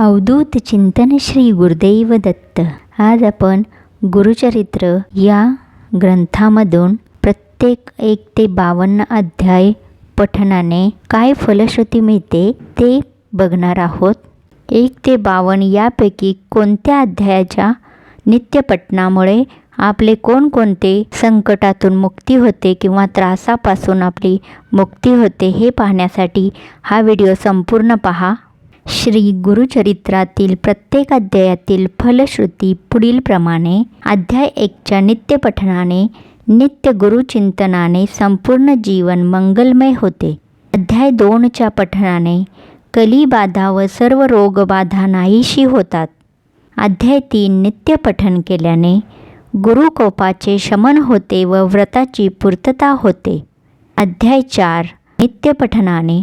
अवधूत चिंतन श्री गुरुदेव दत्त आज आपण गुरुचरित्र या ग्रंथामधून प्रत्येक एक ते बावन्न अध्याय पठनाने काय फलश्रुती मिळते ते बघणार आहोत एक ते बावन्न यापैकी कोणत्या अध्यायाच्या नित्यपठणामुळे आपले कोणकोणते संकटातून मुक्ती होते किंवा त्रासापासून आपली मुक्ती होते हे पाहण्यासाठी हा व्हिडिओ संपूर्ण पहा श्री गुरुचरित्रातील प्रत्येक अध्यायातील फलश्रुती पुढीलप्रमाणे अध्याय एकच्या नित्यपठणाने नित्य गुरुचिंतनाने संपूर्ण जीवन मंगलमय होते. अध्याय दोनच्या पठणाने कलीबाधा व सर्व रोगबाधा नाहीशी होतात. अध्याय तीन नित्यपठन केल्याने गुरुकोपाचे शमन होते व व्रताची पूर्तता होते. अध्याय चार नित्यपठनाने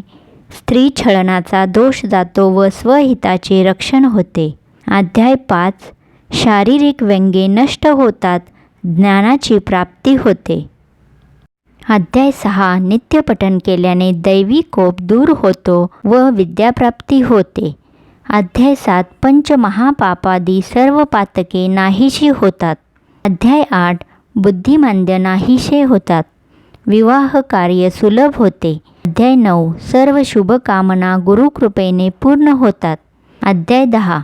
स्त्री छळनाचा दोष जातो व स्वहिताचे रक्षण होते. अध्याय पाच. शारीरिक व्यंगे नष्ट होतात ज्ञानाची प्राप्ती होते. अध्याय सहा. नित्यपठन केल्याने दैवी कोप दूर होतो व विद्याप्राप्ती होते. अध्याय सात. पंचमहापापादी सर्व पातके नाहीशी होतात. अध्याय आठ. बुद्धिमांद्य नाहीशे होतात. विवाह कार्य सुलभ होते. अध्याय नऊ. सर्व शुभकामना गुरुकृपेने पूर्ण होतात. अध्याय दहा.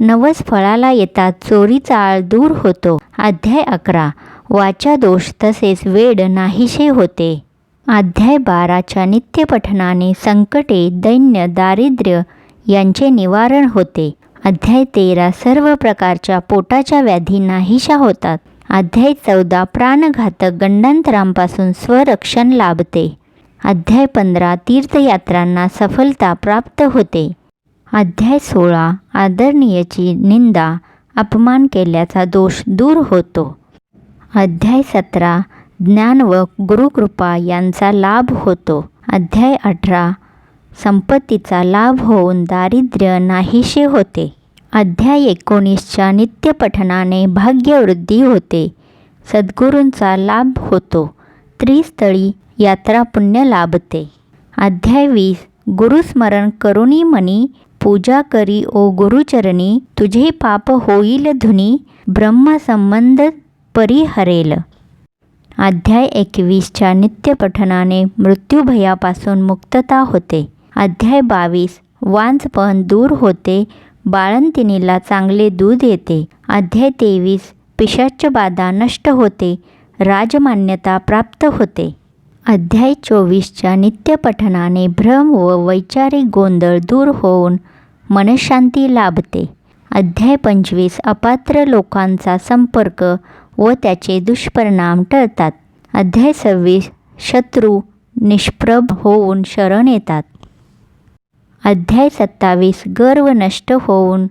नवस फळाला येतात चोरीचा आळ दूर होतो. अध्याय अकरा. वाचा दोष तसेच वेड नाहीशे होते. अध्याय बाराच्या नित्यपठनाने संकटे दैन्य दारिद्र्य यांचे निवारण होते. अध्याय तेरा. सर्व प्रकारच्या पोटाच्या व्याधी नाहीशा होतात. अध्याय चौदा. प्राणघातक गंडांतरांपासून स्वरक्षण लाभते. अध्याय पंधरा तीर्थयात्रांना सफलता प्राप्त होते. अध्याय सोळा आदरणीयची निंदा अपमान केल्याचा दोष दूर होतो. अध्याय सतरा ज्ञान व गुरुकृपा यांचा लाभ होतो. अध्याय अठरा संपत्तीचा लाभ होऊन दारिद्र्य नाहीशे होते. अध्याय एकोणीसच्या नित्यपठनाने भाग्यवृद्धी होते. सद्गुरूंचा लाभ होतो. त्रिस्थळी यात्रा पुण्य लाभते. अध्याय वीस. गुरुस्मरण करुणी मनी पूजा करी ओ गुरुचरणी तुझे पाप होईल धुनी ब्रह्मसंबंध परिहरेल. अध्याय एकवीसच्या नित्यपठनाने मृत्यूभयापासून मुक्तता होते. अध्याय बावीस. वांजपण दूर होते बाळंतिणीला चांगले दूध येते. अध्याय तेवीस. पिशाच्यबाधा नष्ट होते राजमान्यता प्राप्त होते. अध्याय चोवीसच्या नित्यपठनाने भ्रम व वैचारिक गोंधळ दूर होऊन मनशांती लाभते. अध्याय पंचवीस अपात्र लोकांचा संपर्क व त्याचे दुष्परिणाम टळतात. अध्याय सव्वीस शत्रू निष्प्रभ होऊन शरण येतात. अध्याय सत्तावीस गर्व नष्ट होऊन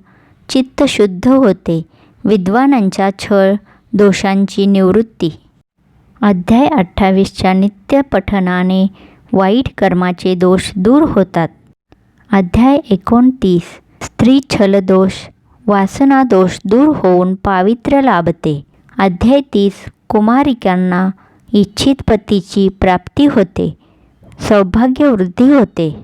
चित्त शुद्ध होते. विद्वानांच्या छळ दोषांची निवृत्ती. अध्याय अठ्ठावीसच्या नित्यपठनाने वाईट कर्माचे दोष दूर होतात. अध्याय एकोणतीस. स्त्री छलदोष वासना दोष दूर होऊन पावित्र्य लाभते. अध्याय तीस. कुमारिकांना इच्छित पतीची प्राप्ती होते. सौभाग्यवृद्धी होते.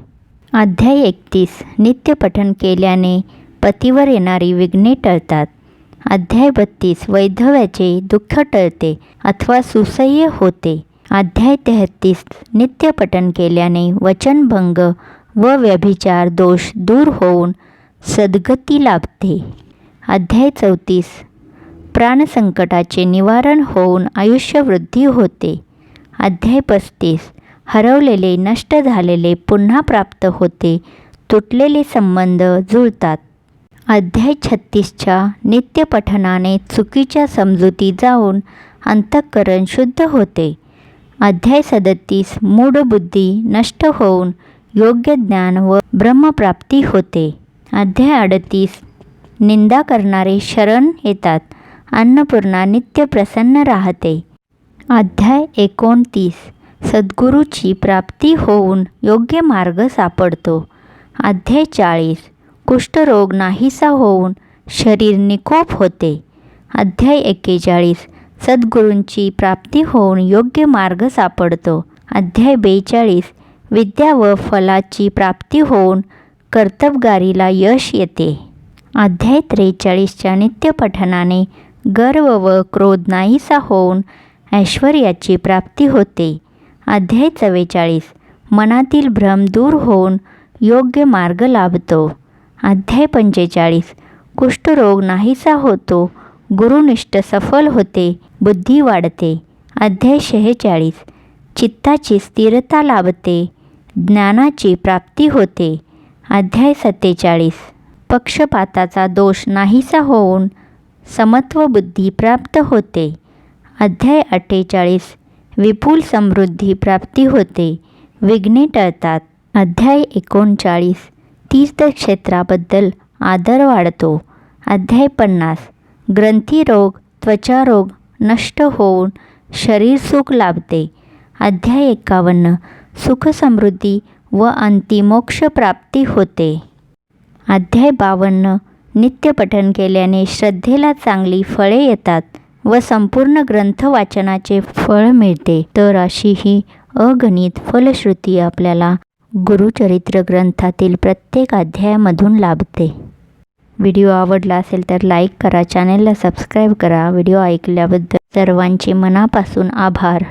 अध्याय एकतीस. नित्यपठन केल्याने पतीवर येणारी विघ्ने टळतात. अध्याय बत्तीस वैधव्याचे दुःख टळते अथवा सुसह्य होते. अध्याय तेहत्तीस नित्यपठन केल्याने वचनभंग व व्यभिचार दोष दूर होऊन सद्गती लाभते. अध्याय चौतीस प्राणसंकटाचे निवारण होऊन आयुष्यवृद्धी होते. अध्याय पस्तीस हरवलेले नष्ट झालेले पुन्हा प्राप्त होते. तुटलेले संबंध जुळतात. अध्याय छत्तीसच्या नित्यपठनाने चुकीच्या समजुती जाऊन अंतःकरण शुद्ध होते. अध्याय सदतीस मूढबुद्धी नष्ट होऊन योग्य ज्ञान व ब्रह्मप्राप्ती होते. अध्याय अडतीस निंदा करणारे शरण येतात अन्नपूर्णा नित्य प्रसन्न राहते. अध्याय एकोणतीस सद्गुरूची प्राप्ती होऊन योग्य मार्ग सापडतो. अध्याय चाळीस कुष्ठरोग नाहीसा होऊन शरीर निकोप होते. अध्याय एक्केचाळीस. सद्गुरूंची प्राप्ती होऊन योग्य मार्ग सापडतो. अध्याय बेचाळीस. विद्या व फलाची प्राप्ती होऊन कर्तबगारीला यश येते. अध्याय त्रेचाळीसच्या नित्यपठनाने गर्व व क्रोध नाहीसा होऊन ऐश्वर्याची प्राप्ती होते. अध्याय चव्वेचाळीस. मनातील भ्रम दूर होऊन योग्य मार्ग लाभतो. अध्याय पंचेचाळीस. कुष्ठरोग नाहीसा होतो. गुरुनिष्ठ सफल होते. बुद्धी वाढते. अध्याय शेहेचाळीस. चित्ताची स्थिरता लाभते. ज्ञानाची प्राप्ती होते. अध्याय सत्तेचाळीस. पक्षपाताचा दोष नाहीसा होऊन समत्व बुद्धी प्राप्त होते. अध्याय अठ्ठेचाळीस. विपुल समृद्धी प्राप्ती होते. विघ्ने टळतात. अध्याय एकोणचाळीस. तीर्थक्षेत्राबद्दल आदर वाढतो. अध्याय पन्नास. ग्रंथीरोग त्वचारोग नष्ट होऊन शरीर सुख लाभते. अध्याय एकावन्न. सुखसमृद्धी व अंतिमोक्ष प्राप्ती होते. अध्याय बावन्न. नित्यपठन केल्याने श्रद्धेला चांगली फळे येतात व संपूर्ण ग्रंथ वाचनाचे फळ मिळते. तर अशी ही अगणित फलश्रुती आपल्याला गुरुचरित्र ग्रंथातील प्रत्येक अध्यायामधून लाभते. व्हिडिओ आवडला असेल तर लाईक करा चॅनेलला सबस्क्राईब करा. व्हिडिओ ऐकल्याबद्दल सर्वांचे मनापासून आभार.